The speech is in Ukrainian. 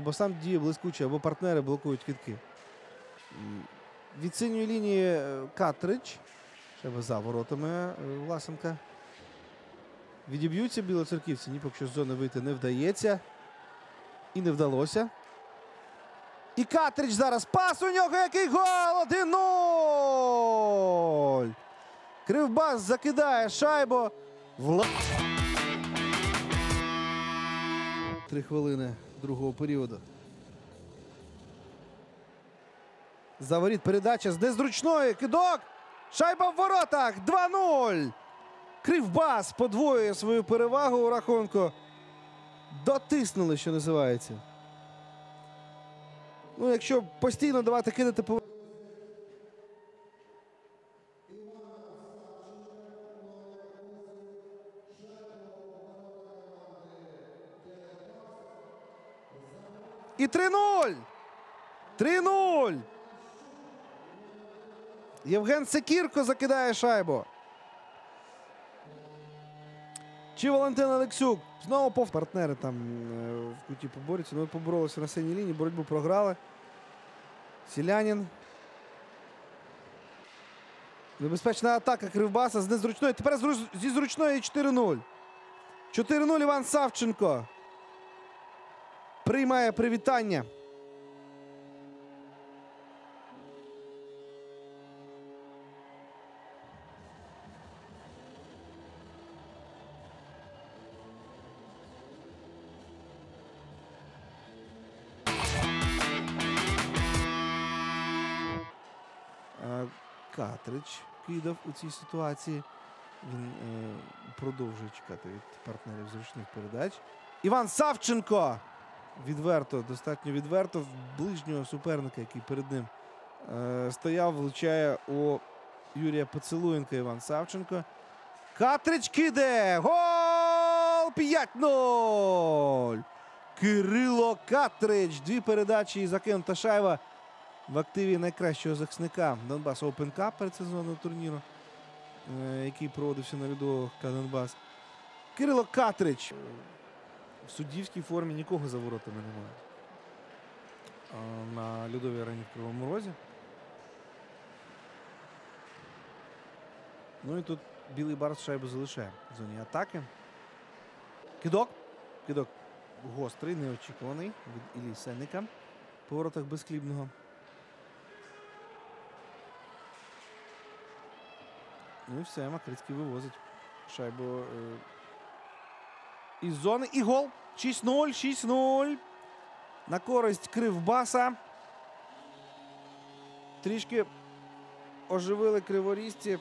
або сам діє блискуче, або партнери блокують кітки. М, Від синьої лінії е, Катрич. Треба за воротами е, Власенка. Відіб'ються білоцерківці. Ні, поки що з зони вийти не вдається. І не вдалося. І Катрич зараз. Пас у нього. Який гол! 1-0! Кривбас закидає шайбу. Вла... Три хвилини другого періоду. Заворіт передача з незручної. Кидок. Шайба в воротах. 2-0. Кривбас подвоює свою перевагу у рахунку. Дотиснули, що називається. Ну, якщо постійно давати кидати по. І 3-0. 3-0. Євген Секірко закидає шайбу. Чи Валентин Олексюк? Знову пов партнери там е, в куті поборються. Ну, поборолися на синій лінії, боротьбу програли. Сілянін. Небезпечна атака Кривбаса з незручної. Тепер зі зручної 4-0. 4-0 Іван Савченко. Приймає привітання. Е, Катрич кидав у цій ситуації. Він е, продовжує чекати від партнерів зручних передач. Іван Савченко! Відверто, достатньо відверто. Ближнього суперника, який перед ним е, стояв, влучає у Юрія Поцелуєнка Іван Савченко. Катрич киде! Гол! 5-0! Кирило Катрич. Дві передачі і закинута шайба в активі найкращого захисника Донбас Cup передсезонного турніру, е, який проводився на льоду Донбас. Кирило Катрич. В суддівській формі нікого за воротами немає. На льодовій арені в Кривому Розі. Ну і тут білий барс шайбу залишає в зоні атаки. Кидок. Кидок гострий, неочікуваний від Іллі Сенника по безхлібного. Ну і все, Макрицький вивозить шайбу е, із зони. І гол. 6-0, 6-0. На користь Кривбаса. Трішки оживили криворізці